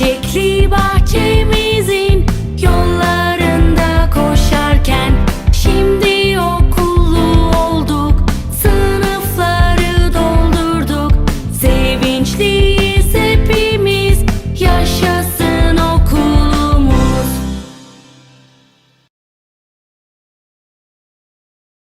çiçekli